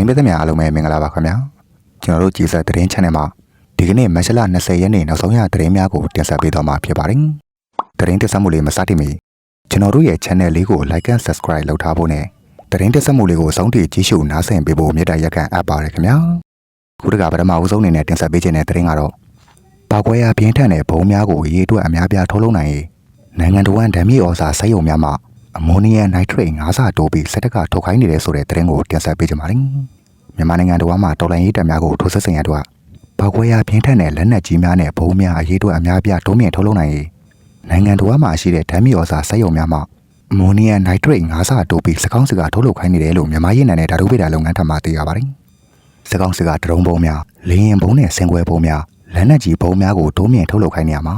သတင်းပေးသမျှအားလုံးပဲမင်္ဂလာပါခင်ဗျာကျွန်တော်တို့ကြည်ဆက်သတင်း channel မှာဒီကနေ့မတ်လ20ရက်နေ့နောက်ဆုံးရသတင်းများကိုတင်ဆက်ပေးသွားမှာဖြစ်ပါတယ်သတင်းတက်ဆက်မှုလေးမစတင်မီကျွန်တော်တို့ရဲ့ channel လေးကို like and subscribe လုပ်ထားဖို့နဲ့သတင်းတက်ဆက်မှုလေးကိုစောင့်တည်ကြည့်ရှုနားဆင်ပေးဖို့မေတ္တာရက်ခံအပ်ပါတယ်ခင်ဗျာခုတကပထမအဦးဆုံးအနေနဲ့တင်ဆက်ပေးခြင်းတဲ့သတင်းကတော့ပောက်ကွဲရပြင်းထန်တဲ့ဘုံများကိုရေအတွက်အများပြားထုတ်လုပ်နိုင်ရေးနိုင်ငံတော်ဝန်ဓာမီဩဇာစက်ရုံများမှာ အမိုနီယမ်နိုက်ထရိတ်5ဆတိုးပြီးစက်တက်ကထုတ်ခိုင်းနေတဲ့ဆိုတဲ့သတင်းကိုတင်ဆက်ပေးကြပါမယ်။မြန်မာနိုင်ငံတော်မှာတော်လိုင်းရေးတပ်များကိုထိုးစစ်ဆင်ရတော့ပောက်ကွဲရပြင်းထန်တဲ့လက်နက်ကြီးများနဲ့ဘုံများအရေးအတွက်အများပြားတိုးမြင့်ထုတ်လုပ်နိုင်ရေးနိုင်ငံတော်မှာရှိတဲ့ဓာမီဩဇာစက်ရုံများမှာအမိုနီယမ်နိုက်ထရိတ်5ဆတိုးပြီးစကောင်းစကထုတ်လုပ်ခိုင်းနေတယ်လို့မြန်မာရေးနယ်နဲ့ဓာတုပိတာလုပ်ငန်းထပ်မှသိရပါတယ်။စကောင်းစကဒရုန်းဘုံများလေရင်ဘုံနဲ့ဆင်ကွဲဘုံများလက်နက်ကြီးဘုံများကိုတိုးမြင့်ထုတ်လုပ်ခိုင်းနေရမှာ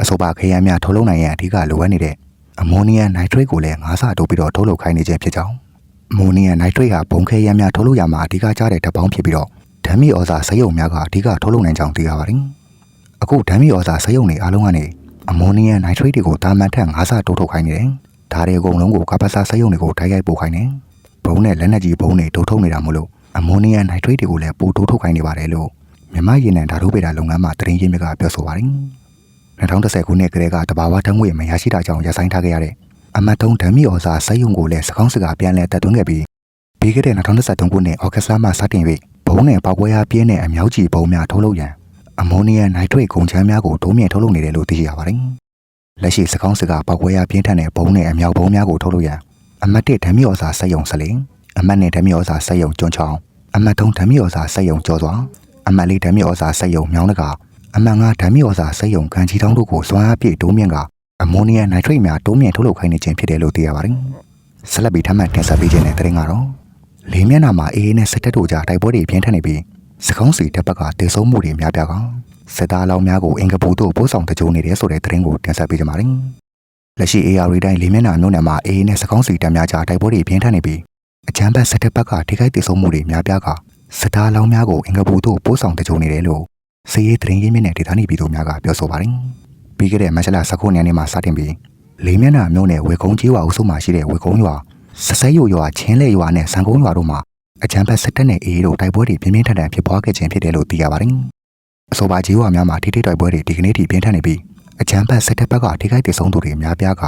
အဆိုပါခရမ်းများထုတ်လုပ်နိုင်ရန်အဓိကလိုအပ်နေတဲ့ အမိုနီယမ်နိုက်ထရိတ်ကိုလည်း၅ဆတိုးပြီးတော့ထုတ်လုပ်ခိုင်းနေခြင်းဖြစ်ကြောင်းအမိုနီယမ်နိုက်ထရိတ်ဟာဘုံခဲရမ်းများထုတ်လုပ်ရမှာအဓိကကျတဲ့ဓာတ်ပေါင်းဖြစ်ပြီးတော့ဓာတ်မီဩဇာစက်ရုံများကအဓိကထုတ်လုပ်နိုင်ကြောင်းသိရပါတယ်။အခုဓာတ်မီဩဇာစက်ရုံတွေအားလုံးကနေအမိုနီယမ်နိုက်ထရိတ်တွေကိုတာမန်ထက်၅ဆတိုးထုတ်ခိုင်းနေတယ်။ဒါတွေအကုန်လုံးကိုကပ္ပစာစက်ရုံတွေကိုတိုက်ရိုက်ပို့ခိုင်းတယ်။ဘုံနဲ့လက်နက်ကြီးဘုံတွေတိုးထုတ်နေတာမို့လို့အမိုနီယမ်နိုက်ထရိတ်တွေကိုလည်းပို့တိုးထုတ်ခိုင်းနေပါတယ်လို့မြန်မာရေနံဓာတ်ပေတာလုပ်ငန်းမှာသတင်းရင်းမြစ်ကပြောဆိုပါတယ်။ 2010ခုနှစ်ကတည်းကတဘာဝတငွေမရရှိတာကြောင့်ရပ်ဆိုင်းထားခဲ့ရတဲ့အမတ်တုံးဓာမီဩဇာစက်ရုံကိုလည်းစကောင်းစကားပြန်လည်တက်သွင်းခဲ့ပြီးပြီးခဲ့တဲ့2023ခုနှစ်ဩဂတ်လမှစတင်ပြီးဘုံနဲ့ပေါက်ကွဲအားပြင်းတဲ့အမြောက်ကြီးဘုံများထုတ်လုပ်ရန်အမိုနီယမ်နိုက်ထရိတ်ကုန်ချမ်းများကိုတိုးမြင့်ထုတ်လုပ်နေတယ်လို့သိရပါတယ်။လက်ရှိစကောင်းစကားပေါက်ကွဲအားပြင်းထန်တဲ့ဘုံနဲ့အမြောက်ဘုံများကိုထုတ်လုပ်ရန်အမတ်တစ်ဓာမီဩဇာစက်ရုံစလင်အမတ်နဲ့ဓာမီဩဇာစက်ရုံကျွန်းချောင်းအမတ်တုံးဓာမီဩဇာစက်ရုံကျော်စွာအမတ်လေးဓာမီဩဇာစက်ရုံမြောင်းတကာ အမှန်ကဓာမီဩဇာစက်ရုံကန်ချီတောင်းတို့ကိုစွမ်းအားပြည့်တိုးမြင့်ကအမိုနီယမ်နိုက်ထရိတ်များတိုးမြင့်ထုတ်လုပ်ခိုင်းနေခြင်းဖြစ်တယ်လို့သိရပါတယ်။ဆက်လက်ပြီးထပ်မံတင်ဆက်ပေးခြင်းတဲ့တဲ့ရင်ကတော့လေးမျက်နှာမှာအေးအေးနဲ့စက်တက်တို့ကြားတိုက်ပွဲတွေပြင်းထန်နေပြီးစကောင်းစီတပ်ဘက်ကတေဆုံးမှုတွေများပြားကစစ်သားလောင်းများကိုအင်္ဂပူတို့ပို့ဆောင်တကြိုနေတယ်ဆိုတဲ့သတင်းကိုတင်ဆက်ပေးကြပါမယ်။လက်ရှိ AR တိုင်းလေးမျက်နှာမြို့နယ်မှာအေးအေးနဲ့စကောင်းစီတပ်များကြားတိုက်ပွဲတွေပြင်းထန်နေပြီးအချမ်းဘတ်စက်တက်ဘက်ကထိခိုက်တေဆုံးမှုတွေများပြားကစစ်သားလောင်းများကိုအင်္ဂပူတို့ပို့ဆောင်တကြိုနေတယ်လို့ စီးရေးသတင်းရင်းမြစ်နဲ့ဒေသနေပြည်သူများကပြောဆိုပါတယ်။ပြီးခဲ့တဲ့မတ်လ19ရက်နေ့မှာစတင်ပြီးလေးမျက်နှာမြို့နယ်ဝေကုန်းကြီးဝါအုပ်စုမှာရှိတဲ့ဝေကုန်းရွာစစဲရွရွာချင်းလေရွာနဲ့စံကုန်းရွာတို့မှာအချမ်းဘတ်စစ်တပ်နဲ့အေးတို့တိုက်ပွဲတွေပြင်းပြင်းထန်ထန်ဖြစ်ပွားခဲ့ခြင်းဖြစ်တယ်လို့သိရပါတယ်။အဆိုပါကြီးဝါများမှာထိထိတိုက်ပွဲတွေဒီကနေ့ထိပြင်းထန်နေပြီးအချမ်းဘတ်စစ်တပ်ဘက်ကထိခိုက်ဒေဆုံးသူတွေများပြားက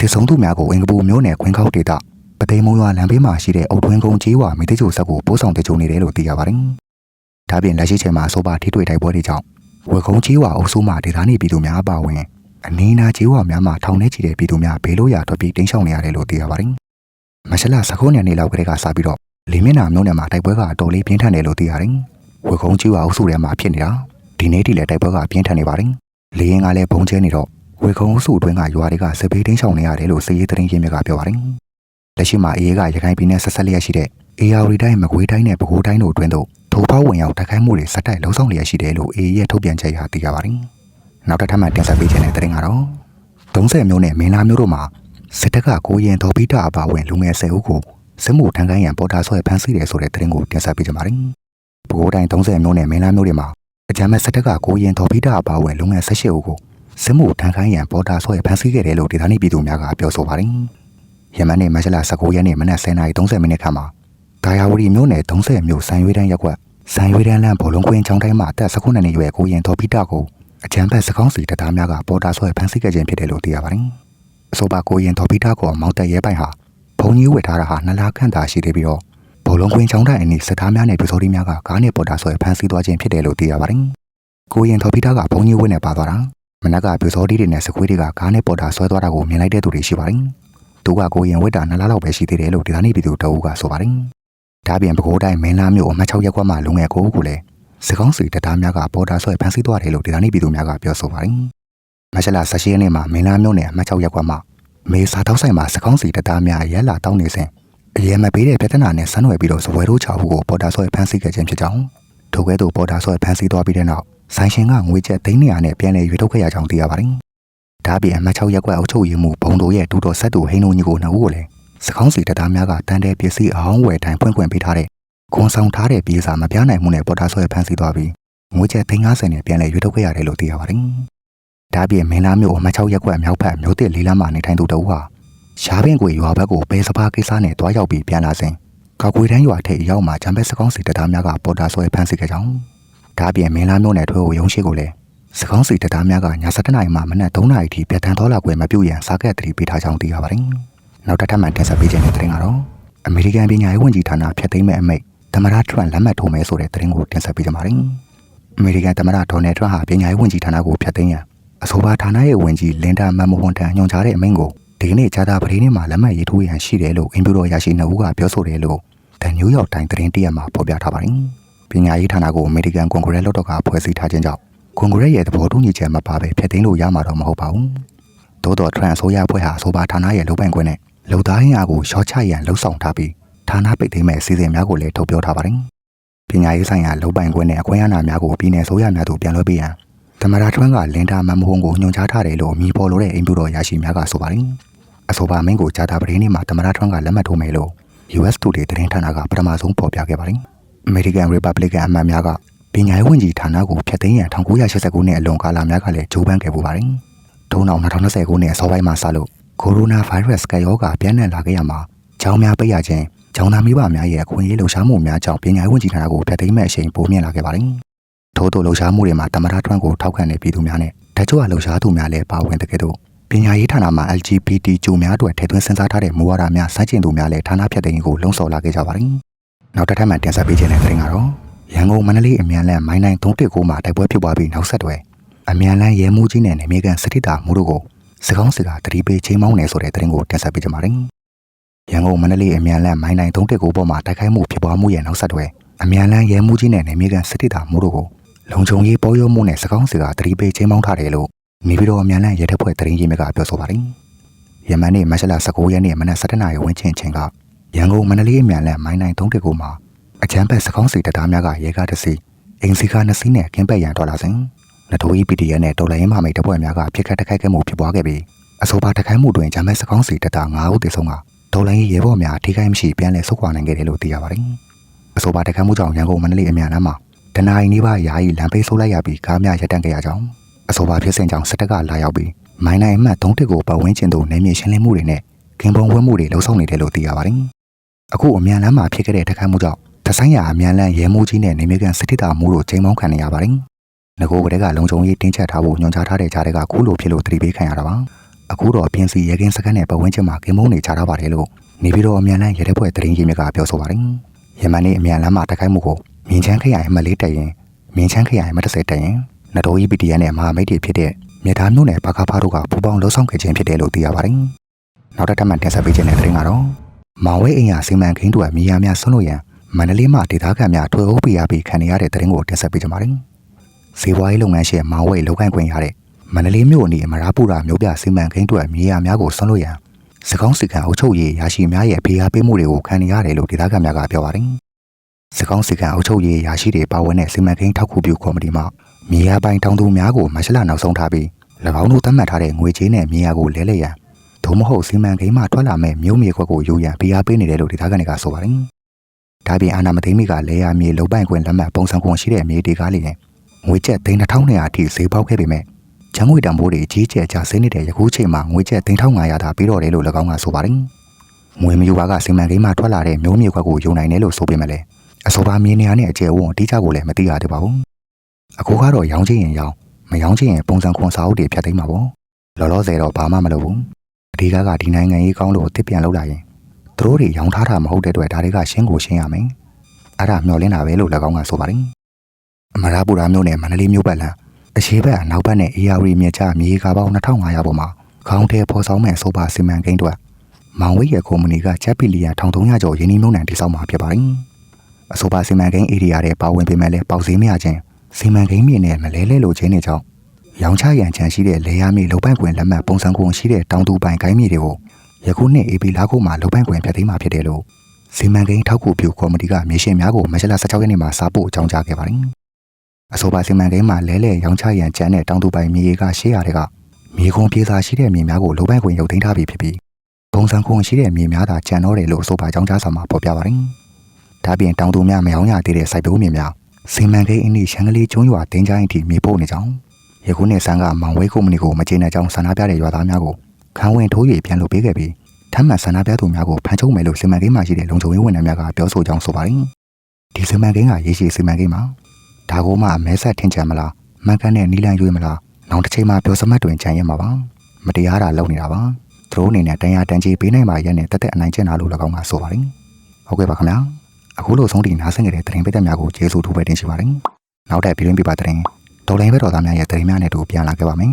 ဒေဆုံးသူများကိုအင်္ဂပူမြို့နယ်ခွင်းခောက်ဒေသပသိမ်မုံရွာလမ်းဘေးမှာရှိတဲ့အုတ်ထွင်းကုန်းကြီးဝါမိသိချိုဆက်ကိုပို့ဆောင်တကြိုနေတယ်လို့သိရပါတယ်။ ဒါပြင်လက်ရှိချိန်မှာအဆိုပါထိတွေ့တိုက်ပွဲတွေကြောင့်ဝေကုန်းကြီးဝါအုပ်စုမှာဒေသနေပြည်သူများအပါအဝင်အနီးနားကြီးဝါများမှာထောင်ထဲချီတဲ့ပြည်သူများဘေးလို့ရထွက်ပြီးတင်းရှောင်နေရတယ်လို့သိရပါတယ်။မရှလာ19နှစ်နေလောက်ကလေးကစပြီးတော့လီမင်းနာမြို့နယ်မှာတိုက်ပွဲကအတော်လေးပြင်းထန်တယ်လို့သိရတယ်။ဝေကုန်းကြီးဝါအုပ်စုထဲမှာဖြစ်နေတာဒီနေ့ထိလည်းတိုက်ပွဲကပြင်းထန်နေပါတယ်။လေရင်ကလည်းဘုံကျဲနေတော့ဝေကုန်းအုပ်စုအတွင်းကရွာတွေကစစ်ဘေးတင်းရှောင်နေရတယ်လို့စစ်ရေးသတင်းရင်းမြစ်ကပြောပါတယ်။ လက်ရှိမှာအေးကရခိုင်ပြည်နယ်ဆက်ဆက်လျက်ရှိတဲ့အေယာရီတိုင်းမကွေးတိုင်းနဲ့ပဲခူးတိုင်းတို့အတွင်းသို့ထိုးဖောက်ဝင်ရောက်တိုက်ခိုက်မှုတွေစက်တိုက်လှုံ့ဆော်လျက်ရှိတယ်လို့အေးရဲ့ထုတ်ပြန်ချက်အရသိရပါတယ်။နောက်တစ်ထပ်မှတင်ဆက်ပေးခြင်းတဲ့သတင်းကတော့30မျိုးနဲ့မင်းသားမျိုးတို့မှာစစ်တပ်ကကိုရင်တော်ပိတာအပါဝင်လူငယ်10ဦးကိုစစ်မှုထမ်းခိုင်းရန်ပေါ်တာဆွဲဖမ်းဆီးတယ်ဆိုတဲ့သတင်းကိုတင်ဆက်ပေးကြပါမယ်။ပဲခူးတိုင်း30မျိုးနဲ့မင်းသားမျိုးတွေမှာအကြမ်းမဲ့စစ်တပ်ကကိုရင်တော်ပိတာအပါဝင်လူငယ်18ဦးကိုစစ်မှုထမ်းခိုင်းရန်ပေါ်တာဆွဲဖမ်းဆီးခဲ့တယ်လို့ဒေသနေပြည်သူများကပြောဆိုပါတယ်။ ယမန်နေ့မတ်လ19ရက်နေ့မနက်10:30မိနစ်ခန့်မှာဒါယာဝတီမြို့နယ်30မြို့စံရွေးတန်းရက်ကွက်စံရွေးတန်းလမ်းဘောလုံးကွင်းချောင်းတိုင်းမှာအသက်19နှစ်အရွယ်ကိုရင်တော်ပိတာကိုအကြမ်းဖက်စကောင်းစီတပ်သားများကပေါ်တာဆွဲဖမ်းဆီးခဲ့ခြင်းဖြစ်တယ်လို့သိရပါတယ်။အဆိုပါကိုရင်တော်ပိတာကိုမောင်းတက်ရဲပိုင်ဟာဘုံကြီးဝယ်ထားတာဟာနှစ်လခန့်သာရှိသေးပြီးတော့ဘောလုံးကွင်းချောင်းတိုင်းအနီးစစ်သားများနဲ့ပြည်စိုးတွေများကကားနဲ့ပေါ်တာဆွဲဖမ်းဆီးသွားခြင်းဖြစ်တယ်လို့သိရပါတယ်။ကိုရင်တော်ပိတာကဘုံကြီးဝယ်နဲ့ပါသွားတာမနက်ကပြည်စိုးတွေနဲ့စကွေးတွေကကားနဲ့ပေါ်တာဆွဲသွားတာကိုမြင်လိုက်တဲ့သူတွေရှိပါတယ်။ သူကကိုရင်ဝက်တာနှစ်လလောက်ပဲရှိသေးတယ်လို့ဒေသနေပြည်သူတအုပ်ကဆိုပါတယ်။ဒါပြင်ပဲခူးတိုင်းမင်းလားမြို့အမှတ်6ရပ်ကွက်မှာလူငယ်ကိုဦးကိုလည်းစကောင်းစီတပ်သားများကပေါ်တာဆွဲဖမ်းဆီးသွားတယ်လို့ဒေသနေပြည်သူများကပြောဆိုပါတယ်။မရှလာ16ရက်နေ့မှာမင်းလားမြို့နယ်အမှတ်6ရပ်ကွက်မှာမေစာတောက်ဆိုင်မှာစကောင်းစီတပ်သားများရဲလာတောင်းနေစဉ်အရေးမပေးတဲ့ပြဿနာနဲ့ဆန်းနွယ်ပြီးတော့စပွဲတို့ချဖို့ကိုပေါ်တာဆွဲဖမ်းဆီးခဲ့ခြင်းဖြစ်ကြောင်းထိုကဲ့သို့ပေါ်တာဆွဲဖမ်းဆီးသွားပြီးတဲ့နောက်ဆိုင်ရှင်ကငွေကျပ်သိန်း200နဲ့ပြန်လည်ရွေးထုတ်ခဲ့ရကြောင်းသိရပါတယ်။ ဒါပြင်အမှတ်6ရပ်ကွက်အုပ်ချုပ်ရေးမှူးဘုံတို့ရဲ့ဒူတော်ဆက်သူဟိန်းတို့ညီကိုနှစ်ဦးကိုလည်းစကောင်းစီတပ်သားများကတန်တဲ့ပစ္စည်းအဟောင်းဝယ်တိုင်းဖွင့်ခွင့်ပေးထားတဲ့ခွန်ဆောင်ထားတဲ့ပြေးစာမပြနိုင်မှုနဲ့ပေါ်တာဆွဲဖမ်းဆီးသွားပြီးငွေကျပ်350နဲ့ပြန်လည်ရွေးထုတ်ခဲ့ရတယ်လို့သိရပါတယ်။ဒါပြင်မင်းသားမျိုးအမတ်6ရက်ကွက်မြောက်ဖက်မျိုးတစ်လေးလမ်းမှာနေထိုင်သူတဦးဟာရှားပင်ကွေရွာဘက်ကိုပဲစပါးကိစ္စနဲ့တွားရောက်ပြီးပြန်လာစဉ်ကာကွယ်တန်းရွာထိပ်ရောက်မှဂျမ်ဘက်စကောင်းစီတပ်သားများကပေါ်တာဆွဲဖမ်းဆီးခဲ့ကြောင်းဒါအပြင်မင်းလာမျိုးနယ်ထွေကိုရုံးရှိကိုလည်း စကောင်းစီတပ်သားများကည7:00နာရီမှမနက်3:00နာရီထိပြတ်တန်းသွားလာခွင့်မပြုရန်စာကက်တတိပေးထားကြောင်းသိရပါတယ်။နောက်တစ်ထပ်မှတင်ဆက်ပေးခြင်းတဲ့တင်ကတော့အမေရိကန်ပြည်ညာရေးဝန်ကြီးဌာနဖျက်သိမ်းမဲ့အမိန့်သမရထရန့်လက်မှတ်ထိုးမယ်ဆိုတဲ့တင်ကိုတင်ဆက်ပေးကြပါမယ်။အမေရိကန်သမရဒေါ်နယ်ထရန့်ဟာပြည်ညာရေးဝန်ကြီးဌာနကိုဖျက်သိမ်းရန်အဆိုပါဌာနရဲ့ဝန်ကြီးလင်ဒါမန်မိုဟွန်တန်ညွှန်ကြားတဲ့အမိန့်ကိုဒီကနေ့ဂျာတာပဒေးနေ့မှာလက်မှတ်ရေးထိုးရန်ရှိတယ်လို့အင်ပြူတော်ရရှိနှစ်ဦးကပြောဆိုတယ်လို့ The New York Times သတင်းတရက်မှာဖော်ပြထားပါတယ်။ပညာရေးဌာနကိုအမေရိကန်ကွန်ဂရက်လွှတ်တော်ကဖွဲ့စည်းထားခြင်းကြောင့် ကွန်ဂရက်ရဲ့သဘောတူညီချက်မပါဘဲဖျက်သိမ်းလို့ရမှာတော့မဟုတ်ပါဘူး။သို့တော်ထရန့်အစိုးရအဖွဲ့ဟာအဆိုပါဌာနရဲ့လုပ်ပိုင်ခွင့်နဲ့လုံသားရင်းအားကိုရှော့ချရန်လှုံ့ဆော်ထားပြီးဌာနပိတ်သိမ်းမဲ့အစီအစဉ်များကိုလည်းထုတ်ပြောထားပါတယ်။ပညာရေးဆိုင်ရာလုပ်ပိုင်ခွင့်နဲ့အခွင့်အရေးများကိုပြည်내ဆိုရများသို့ပြန်လွှဲပေးရန်သမရာထွန်းကလင်ဒါမန်မဟုံကိုညွှန်ကြားထားတယ်လို့အမည်ပေါ်လို့တဲ့အင်ပြူတော်ရရှိများကဆိုပါတယ်။အဆိုပါမင်းကိုဂျာတာပရင်းနေ့မှာသမရာထွန်းကလက်မှတ်ထိုးမယ်လို့ US Today သတင်းဌာနကပထမဆုံးဖော်ပြခဲ့ပါတယ်။ American Republican အမတ်များက ပညာရေးဝန်ကြီးဌာနကိုဖျက်သိမ်းရန်1989ခုနှစ်အလွန်ကာလများကလည်းကြိုးပမ်းခဲ့ပူပါတယ်။ထို့နောက်2020ခုနှစ်အစောပိုင်းမှာစလို့ကိုရိုနာဗိုင်းရပ်စ်ကရောဂါပြန့်နှံ့လာခဲ့ရမှာကျောင်းများပိတ်ရခြင်းကျောင်းသားမိဘများရဲ့အခွင့်အရေးလှုံ့ဆော်မှုများကြောင့်ပညာရေးဝန်ကြီးဌာနကိုဖျက်သိမ်းမဲ့အချိန်ပိုမြင့်လာခဲ့ပါတယ်။ထို့သောလှုံ့ဆော်မှုတွေမှာတမရထွန်းကိုထောက်ခံတဲ့ပြည်သူများနဲ့တချို့ကလှုံ့ဆော်သူများလည်းပါဝင်တဲ့ကဲ့သို့ပညာရေးဌာနမှာ LGBT ကျူများအတွက်ထည့်သွင်းစဉ်းစားထားတဲ့မူဝါဒများစိုက်ကျင်သူများလည်းဌာနဖြတ်သိမ်းကိုလှုံ့ဆော်လာခဲ့ကြပါတယ်။နောက်တစ်ထပ်မှတင်ဆက်ပေးခြင်းတဲ့တင်ကတော့ ရန်ကုန်မန္တလေးအမြန်လမ်းမိုင်းနိုင်319မှာတိုက်ပွဲဖြစ်ပွားပြီးနောက်ဆက်တွဲအမြန်လမ်းရဲမှုကြီးနဲ့နေမြေကန်စတိတာမှုတို့ကိုစကောင်းစကားတတိပေးချိန်မောင်းနေဆိုတဲ့တင်ကိုတင်ဆက်ပေးကြပါမယ်။ရန်ကုန်မန္တလေးအမြန်လမ်းမိုင်းနိုင်319ပေါ်မှာတိုက်ခိုက်မှုဖြစ်ပွားမှုရဲ့နောက်ဆက်တွဲအမြန်လမ်းရဲမှုကြီးနဲ့နေမြေကန်စတိတာမှုတို့ကိုလုံခြုံရေးပေါ်ရုံမှုနဲ့စကောင်းစကားတတိပေးချိန်မောင်းထားတယ်လို့နေပြည်တော်အမြန်လမ်းရဲတပ်ဖွဲ့တရင်ကြီးမြကပြောဆိုပါတယ်။ယမန်နေ့မတ်လ19ရက်နေ့မနက်7:00နာရီဝန်းကျင်ချိန်ကရန်ကုန်မန္တလေးအမြန်လမ်းမိုင်းနိုင်319မှာ အချမ်းဘက်စကောင်းစီတပ်သားများကရဲကားတစ်စီးအင်စီကားနှစ်စီးနဲ့ကင်းပက်ရန်တော်လာစဉ်နထိုး EPDN နဲ့တော်လိုင်းမမိတ်တပ်ဖွဲ့များကပြစ်ခတ်တိုက်ခိုက်ခဲ့မှုဖြစ်ပွားခဲ့ပြီးအဆိုပါတိုက်ခိုက်မှုတွင်ဂျမ်ဘက်စကောင်းစီတပ်သား9ဦးသေဆုံးကတော်လိုင်းရဲဘော်များထိခိုက်မရှိပြန်လည်ဆုတ်ခွာနိုင်ခဲ့တယ်လို့သိရပါတယ်။အဆိုပါတိုက်ခိုက်မှုကြောင့်ရန်ကုန်မန္တလေးအမြန်လမ်းမှာတနအီနီးပါးယာယီလမ်းပိတ်ဆို့လိုက်ရပြီးကားများရပ်တန့်ခဲ့ရကြောင်းအဆိုပါဖြစ်စဉ်ကြောင့်စစ်တပ်ကလာရောက်ပြီးမိုင်းနိုင်အမှတ်3တစ်ကိုပတ်ဝန်းကျင်သို့နေမြေရှင်းလင်းမှုတွေနဲ့ကင်ပုံဝဲမှုတွေလှုံ့ဆော်နေတယ်လို့သိရပါတယ်။အခုအမြန်လမ်းမှာဖြစ်ခဲ့တဲ့တိုက်ခိုက်မှုကြောင့် တဆိုင်ရာအမြန်လမ်းရဲမှုကြီးနဲ့နေမြေကန်စစ်တီတာမှုတို့ချိန်မောင်းခံနေရပါတယ်။ငကိုကလေးကလုံခြုံရေးတင်းကျပ်ထားဖို့ညွှန်ကြားထားတဲ့ကြားတွေကခုလိုဖြစ်လို့တတိပေးခံရတာပါ။အခုတော့ပြင်စီရဲကင်းစခန်းနဲ့ပတ်ဝန်းကျင်မှာကင်မုန်းနေကြတာပါတယ်လို့နေပြီးတော့အမြန်လမ်းရဲတပ်ဖွဲ့တရင်ကြီးမြကပြောဆိုပါတယ်။ယမန်နေ့အမြန်လမ်းမှာတိုက်ခိုက်မှုကိုမြင်းချမ်းခရိုင်အမလေးတက်ရင်မြင်းချမ်းခရိုင်အမတ်30တက်ရင်နတော်ကြီး PDN နဲ့မဟာမိတ်တွေဖြစ်တဲ့မြေသားမျိုးနယ်ဘာကာဖာတို့ကပူပေါင်းလှုပ်ဆောင်ခဲ့ခြင်းဖြစ်တယ်လို့သိရပါတယ်။နောက်တစ်ထပ်မှတင်ဆက်ပေးခြင်းတဲ့တဲ့ရင်ကတော့မောင်ဝဲအိမ်ယာစီမံကိန်းတို့မြေယာများဆွလို့ရန် မန္တလေးမှာဒေသခံများထွေအုပ်ပြရပြီးခံရတဲ့တဲ့ရင်ကိုတင်ဆက်ပေးကြပါမယ်။ဇေဝိုင်းလုပ်ငန်းရှင်မောင်ဝဲလုပ်ကိုင်ခွင့်ရတဲ့မန္တလေးမြို့အနီးအမရာပူရာမြို့ပြစီမံကိန်းတို့မြေယာများကိုဆွလို့ရန်စကောင်းစီကံအုပ်ချုပ်ရေးရရှိများရဲ့ဖေးအားပေးမှုတွေကိုခံရတယ်လို့ဒေသခံများကပြောပါတယ်။စကောင်းစီကံအုပ်ချုပ်ရေးရရှိတွေပါဝင်တဲ့စီမံကိန်းထောက်ကူပြုကော်မတီမှမြေယာပိုင်တောင်သူများကိုမရှလနောက်ဆုံးထားပြီး၎င်းတို့သတ်မှတ်ထားတဲ့ငွေကြေးနဲ့မြေယာကိုလဲလှယ်ရန်သို့မဟုတ်စီမံကိန်းမှထွက်လာမဲ့မြို့မြေခွက်ကိုယူရန်ဖိအားပေးနေတယ်လို့ဒေသခံတွေကဆိုပါတယ်။ ဒါပြင်အာနာမသိမိကလဲယာမြေလုံပိုင်ခွင့်လက်မှတ်ပုံစံခွန်ရှိတဲ့မြေတွေကလေးရင်ငွေကျပ်3200အထိဈေးပေါက်ခဲ့ပေမဲ့ချမ်းငွေတံပိုးတွေကြီးကျယ်ကျဆင်းနေတဲ့ယခုချိန်မှာငွေကျပ်3500သာပြီးတော့တယ်လို့၎င်းကဆိုပါတယ်။ငွေမယူပါကစီမံကိန်းမှထွက်လာတဲ့မျိုးမြေခွက်ကိုယူနိုင်တယ်လို့ဆိုပေမဲ့လည်းအဆိုပါမြေနေရာနဲ့အကျယ်ဝန်းအတိအကျကိုလည်းမသိရသေးပါဘူး။အခုကတော့ရောင်းချင်းရင်ရောင်းမရောင်းချင်ရင်ပုံစံခွန်စာအုပ်တွေဖြတ်သိမ်းမှာပေါ့လောလောဆယ်တော့ဘာမှမလုပ်ဘူးအဓိကကဒီနိုင်ငံရေးကောင်းလို့တစ်ပြန်လောက်လာရင် သူတို့တွေရောင်းထားတာမဟုတ်တဲ့အတွက်ဒါတွေကရှင်းကိုရှင်းရမယ်အဲ့ဒါမျောလင်းတာပဲလို့၎င်းကဆိုပါတယ်အမရာပူရာမြို့နယ်မန္တလေးမြို့ပတ်လမ်းအရှိဘက်အနောက်ဘက်နဲ့အေယာဝတီမြစ်ချမြေကားပေါင်း2500ပေါ်မှာခေါင်းထဲဖော်ဆောင်မဲ့ဆိုပါစီမံကိန်းတွေမောင်ဝိရဲ့ကုမ္ပဏီကချက်ပီလီယံ1300ကျော်ယင်းနှိမ့်နှုံးနံတိစောက်မှာဖြစ်ပါတယ်အဆိုပါစီမံကိန်းဧရိယာတဲ့ပါဝင်ပေမဲ့လည်းပေါက်စည်းမရခြင်းစီမံကိန်းမြေနဲ့မလဲလဲလိုခြင်းတွေကြောင့်ရောင်ချရန်ချန်ရှိတဲ့လေယာမြေလုံပိုင်ခွင့်လက်မှတ်ပုံစံခွန်ရှိတဲ့တောင်သူပိုင်ကိုင်းမြေတွေကို ယခုနှစ် AB လာခုမှာလုံပိုင်ခွင့်ပြတ်သိမ်းမှာဖြစ်တယ်လို့စီမံကိန်းထောက်ကူပြုကော်မတီကမြေရှင်များကိုမတ်လ16ရက်နေ့မှာစာပို့အကြောင်းကြားခဲ့ပါတယ်။အဆိုပါစီမံကိန်းမှာလဲလှယ်ရောင်ချရန်ချန်တဲ့တောင်သူပိုင်မြေကရှေ့ရတဲ့ကမြေခွန်ပြေစာရှိတဲ့မြေများကိုလုံပိုင်ခွင့်ရုပ်သိမ်းထားပြီးဖြစ်ပြီးပုံစံခွန်ရှိတဲ့မြေများသာကျန်တော့တယ်လို့အဆိုပါအကြောင်းကြားစာမှာဖော်ပြပါတယ်။ဒါပြင်တောင်သူများမယောင်းရသေးတဲ့စိုက်ပျိုးမြေများစီမံကိန်းအင်းဒီရှန်ကလေးကျွန်းရွာတင်းချိုင်းအထိမြေပို့နေကြောင်းယခုနှစ်ဆန်းကမောင်ဝဲကုမ္ပဏီကိုမကျေနပ်ကြောင်းဆန္ဒပြတဲ့ရွာသားများကို ခန်းဝင်ထိုး၍ပြန်လုပ်ပေးခဲ့ပြီးထမ်းမှန်ဆန္ဒပြသူများကိုဖမ်းချုပ်မယ်လို့စီမံကိန်းမှာရှိတဲ့လုံခြုံရေးဝန်ထမ်းများကပြောဆိုကြောင်းဆိုပါတယ်ဒီစီမံကိန်းကရေရှည်စီမံကိန်းမှာဒါကိုမှမဲဆက်ထင်ကြမလားမှန်ကန်တဲ့နီလန်ရွေးမလားနောက်တစ်ချိန်မှာပြောစမှတ်တွင်ခြံရမှာပါမတရားတာလုပ်နေတာပါသူတို့အနေနဲ့တန်ရာတန်ကြီးပေးနိုင်ပါရဲ့နဲ့တက်တက်အနိုင်ကျင့်တာလို့၎င်းကဆိုပါတယ်ဟုတ်ကဲ့ပါခင်ဗျာအခုလိုဆုံးထိနားဆင်ကြတဲ့သတင်းပိတ်သက်များကိုကျေးဇူးထူးပဲတင်ရှိပါတယ်နောက်တဲ့ပြည်တွင်းပြပသတင်းဒေါ်လိုင်းဘက်တော်သားများရဲ့သတင်းများနဲ့တူပြန်လာခဲ့ပါမယ်